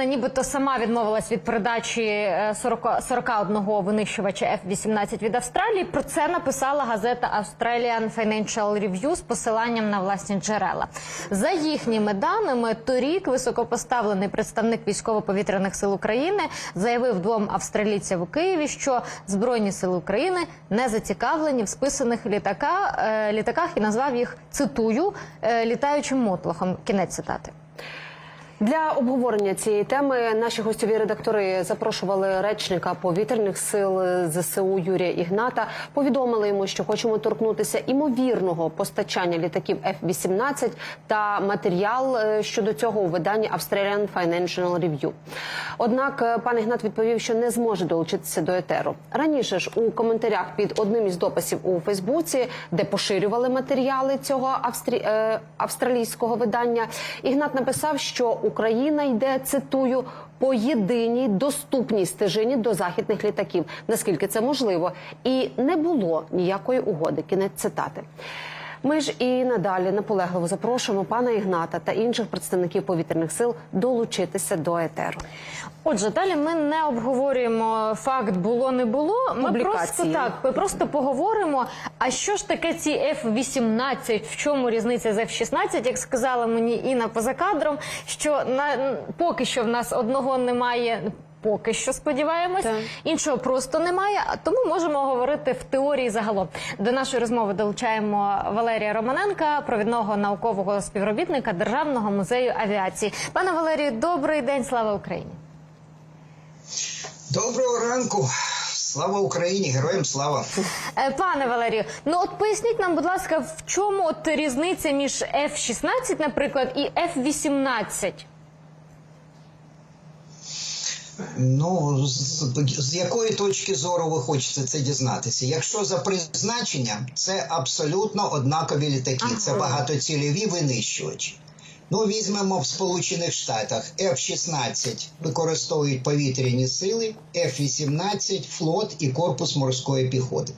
Україна нібито сама відмовилась від передачі е, 40, 41 винищувача F-18 від Австралії. Про це написала газета Australian Financial Review з посиланням на власні джерела. За їхніми даними, торік високопоставлений представник військово-повітряних сил України заявив двом австралійцям у Києві, що збройні сили України не зацікавлені в списаних літака, е, літаках і назвав їх цитую е, літаючим мотлохом. Кінець цитати. Для обговорення цієї теми наші гостьові редактори запрошували речника повітряних сил ЗСУ Юрія Ігната. Повідомили йому, що хочемо торкнутися імовірного постачання літаків F-18 та матеріал е, щодо цього у виданні Australian Financial Review. Однак е, пан Ігнат відповів, що не зможе долучитися до етеру. Раніше ж у коментарях під одним із дописів у Фейсбуці, де поширювали матеріали цього австрі... е, австралійського видання, Ігнат написав, що Україна йде цитую по єдиній доступній стежині до західних літаків, наскільки це можливо, і не було ніякої угоди. Кінець цитати. Ми ж і надалі наполегливо запрошуємо пана Ігната та інших представників повітряних сил долучитися до етеру. Отже, далі ми не обговорюємо факт було не було. Ми просто так, ми просто поговоримо. А що ж таке ці F-18, В чому різниця з F-16? Як сказала мені Інна поза кадром, що на поки що в нас одного немає. Поки що сподіваємось, Так. іншого просто немає. а Тому можемо говорити в теорії загалом. До нашої розмови долучаємо Валерія Романенка, провідного наукового співробітника Державного музею авіації. Пане Валерію, добрий день, слава Україні. Доброго ранку. Слава Україні, героям слава. Е, Пане Валерію, ну от поясніть нам, будь ласка, в чому от різниця між F-16, наприклад, і F-18? Ну, з, з якої точки зору ви хочете це дізнатися? Якщо за призначенням, це абсолютно однакові літаки, це багатоцільові винищувачі. Ну, візьмемо в Сполучених Штатах F-16 використовують повітряні сили, F-18 флот і корпус морської піхоти.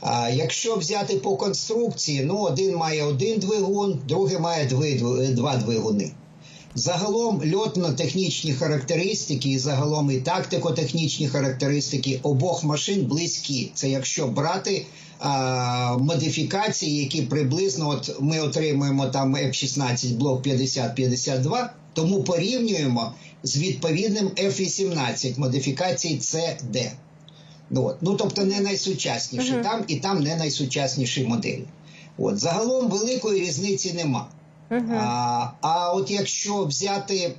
А якщо взяти по конструкції, ну один має один двигун, другий має два двигуни. Загалом льотно-технічні характеристики і загалом і тактико-технічні характеристики обох машин близькі. Це якщо брати а, модифікації, які приблизно от ми отримуємо там F-16 блок 50-52, тому порівнюємо з відповідним F-18 модифікації CD. Ну, от. ну тобто не найсучасніше там і там не найсучасніші моделі. От загалом великої різниці нема. А, а от якщо взяти,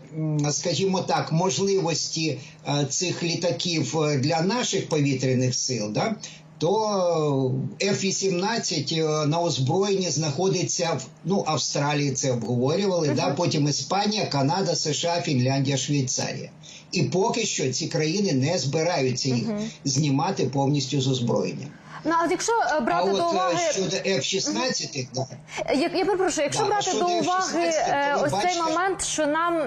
скажімо так, можливості е, цих літаків е, для наших повітряних сил, да, то F-18 е, на озброєнні знаходиться в ну, Австралії, це обговорювали, да, потім Іспанія, Канада, США, Фінляндія, Швейцарія. І поки що ці країни не збираються їх знімати повністю з озброєння. Ну, а якщо е, А брати от до е, уваги, щодо F-16, да, я, я перепрошую, якщо Да, брати до уваги F-16, е, то ось цей момент, що нам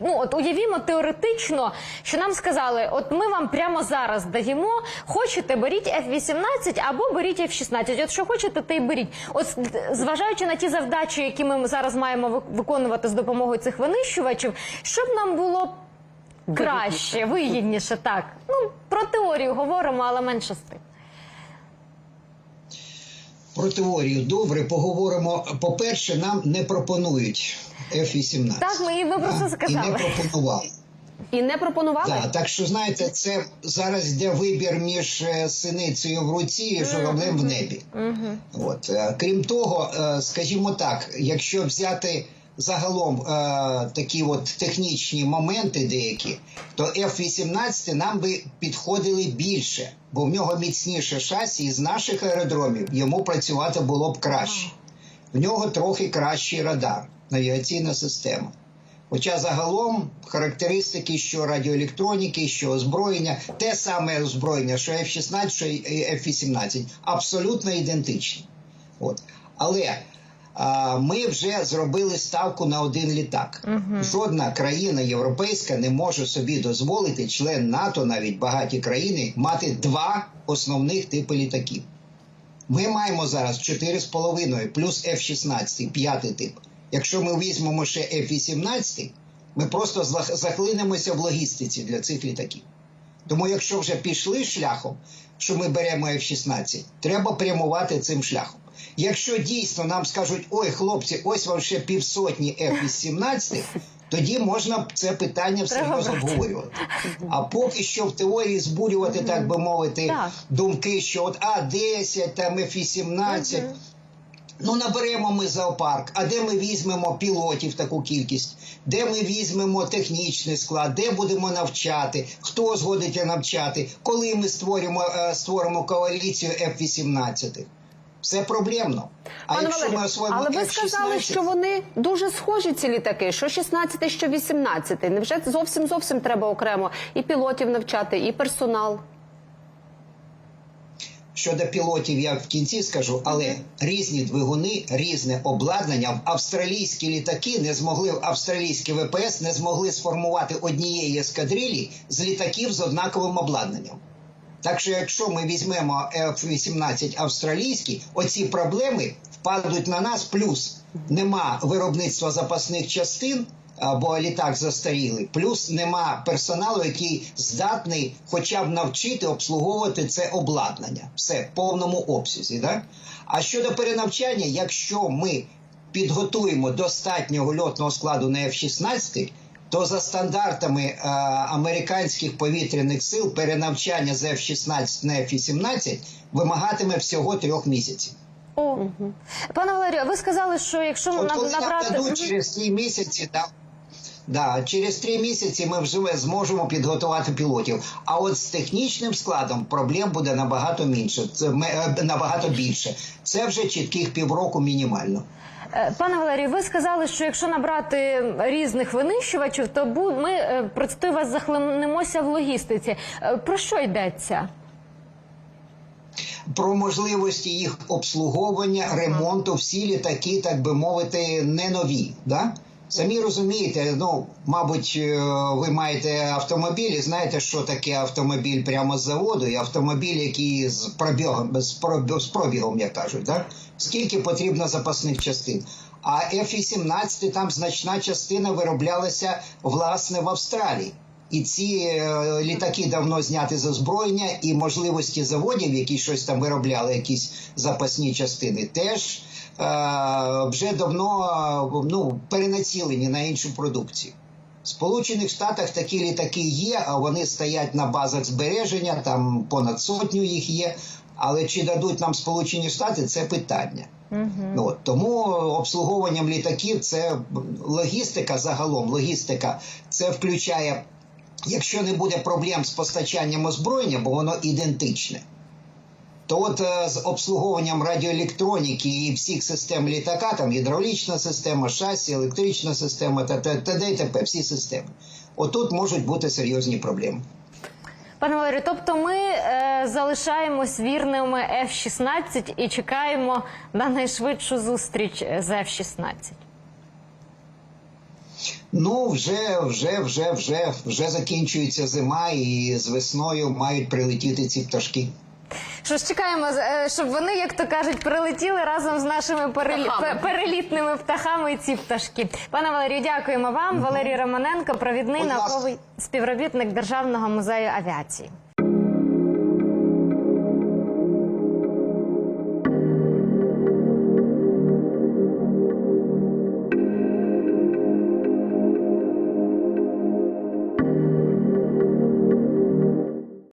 ну от уявімо теоретично, що нам сказали, от ми вам прямо зараз даємо, хочете беріть F-18 або беріть F-16. От що хочете, те й беріть. От зважаючи на ті завдачі, які ми зараз маємо виконувати з допомогою цих винищувачів, щоб нам було краще, вигідніше, так. Ну про теорію говоримо, але менше з тим. Про теорію добре поговоримо. По-перше, нам не пропонують F-18. Так, ми і ви про це І сказали. не пропонували. І не пропонували Так, так що знаєте, це зараз йде вибір між е, синицею в руці і журавлем в небі. От е, крім того, е, скажімо так, якщо взяти загалом е, такі от технічні моменти деякі, то F-18 нам би підходили більше, бо в нього міцніше шасі, і з наших аеродромів йому працювати було б краще. В нього трохи кращий радар, навігаційна система. Хоча загалом характеристики, що радіоелектроніки, що озброєння, те саме озброєння, що F-16, що і F-18, абсолютно ідентичні. От. Але ми вже зробили ставку на один літак. Жодна країна європейська не може собі дозволити, член НАТО, навіть багаті країни, мати два основних типи літаків. Ми маємо зараз 4,5 плюс F-16, п'ятий тип. Якщо ми візьмемо ще F-18, Ми просто захлинемося в логістиці для цих літаків. Тому, якщо вже пішли шляхом, що ми беремо F-16, треба прямувати цим шляхом. Якщо дійсно нам скажуть, ой, хлопці, ось вам ще півсотні F-18, тоді можна це питання всерйоз обговорювати. А поки що в теорії збурювати, так би мовити, думки, що от А-10, там F-18, Ну, наберемо ми зоопарк, а де ми візьмемо пілотів таку кількість, де ми візьмемо технічний склад, де будемо навчати, хто згодиться навчати, коли ми створимо, е, створимо коаліцію F-18. Все проблемно. А Пане якщо ми освоїмо але ви F-16, сказали, що вони дуже схожі ці літаки, що 16, що 18. Невже зовсім зовсім треба окремо і пілотів навчати, і персонал? Щодо пілотів, я в кінці скажу, але різні двигуни, різне обладнання. Австралійські літаки не змогли австралійські ВПС не змогли сформувати однієї ескадрилі з літаків з однаковим обладнанням. Так що, якщо ми візьмемо F-18 австралійські, оці проблеми впадуть на нас. Плюс нема виробництва запасних частин, бо літак застарілий, плюс нема персоналу, який здатний хоча б навчити обслуговувати це обладнання. Все в повному обсязі. Да? А щодо перенавчання, якщо ми підготуємо достатнього льотного складу на F-16, то за стандартами е, американських повітряних сил перенавчання з F-16 на F-18 вимагатиме всього трьох місяців. О, пане Валерію, ви сказали, що якщо От коли нам набрати дадуть через три місяці, да, да, через три місяці ми вже зможемо підготувати пілотів. А от з технічним складом проблем буде набагато менше. Це е, набагато більше. Це вже чітких півроку мінімально. Е, Пане Валерію, ви сказали, що якщо набрати різних винищувачів, то ми е, процитую вас захлинемося в логістиці. Е, Про що йдеться? про можливості їх обслуговування, ремонту, всі літаки, так би мовити, не нові. Да? Самі розумієте, ну, мабуть, е, ви маєте автомобіль і знаєте, що таке автомобіль прямо з заводу, і автомобіль, який з пробігом, з пробігом, з пробігом як кажуть, да? скільки потрібно запасних частин. А F-18 там значна частина вироблялася власне в Австралії. І ці е, літаки давно зняті з озброєння, і можливості заводів, які щось там виробляли, якісь запасні частини, теж е, вже давно ну, перенацілені на іншу продукцію. В Сполучених Штатах такі літаки є, а вони стоять на базах збереження, там понад сотню їх є. Але чи дадуть нам Сполучені Штати, це питання. Ну, от, тому обслуговуванням літаків це логістика загалом. Логістика це включає, якщо не буде проблем з постачанням озброєння, бо воно ідентичне. То от е, з обслуговуванням радіоелектроніки і всіх систем літака, там гідравлічна система, шасі, електрична система, т.д. і т.п. всі системи. Отут можуть бути серйозні проблеми. Пане Валерію, тобто ми е, залишаємось вірними F-16 і чекаємо на найшвидшу зустріч з F-16. Ну, вже, вже, вже, вже, вже закінчується зима, і з весною мають прилетіти ці пташки. Що ж чекаємо, е, щоб вони, як то кажуть, прилетіли разом з нашими перелі... Перелітними птахами і ці пташки. Пане Валерію, дякуємо вам. Валерій Романенко, провідний Будь ласка. науковий співробітник Державного музею авіації.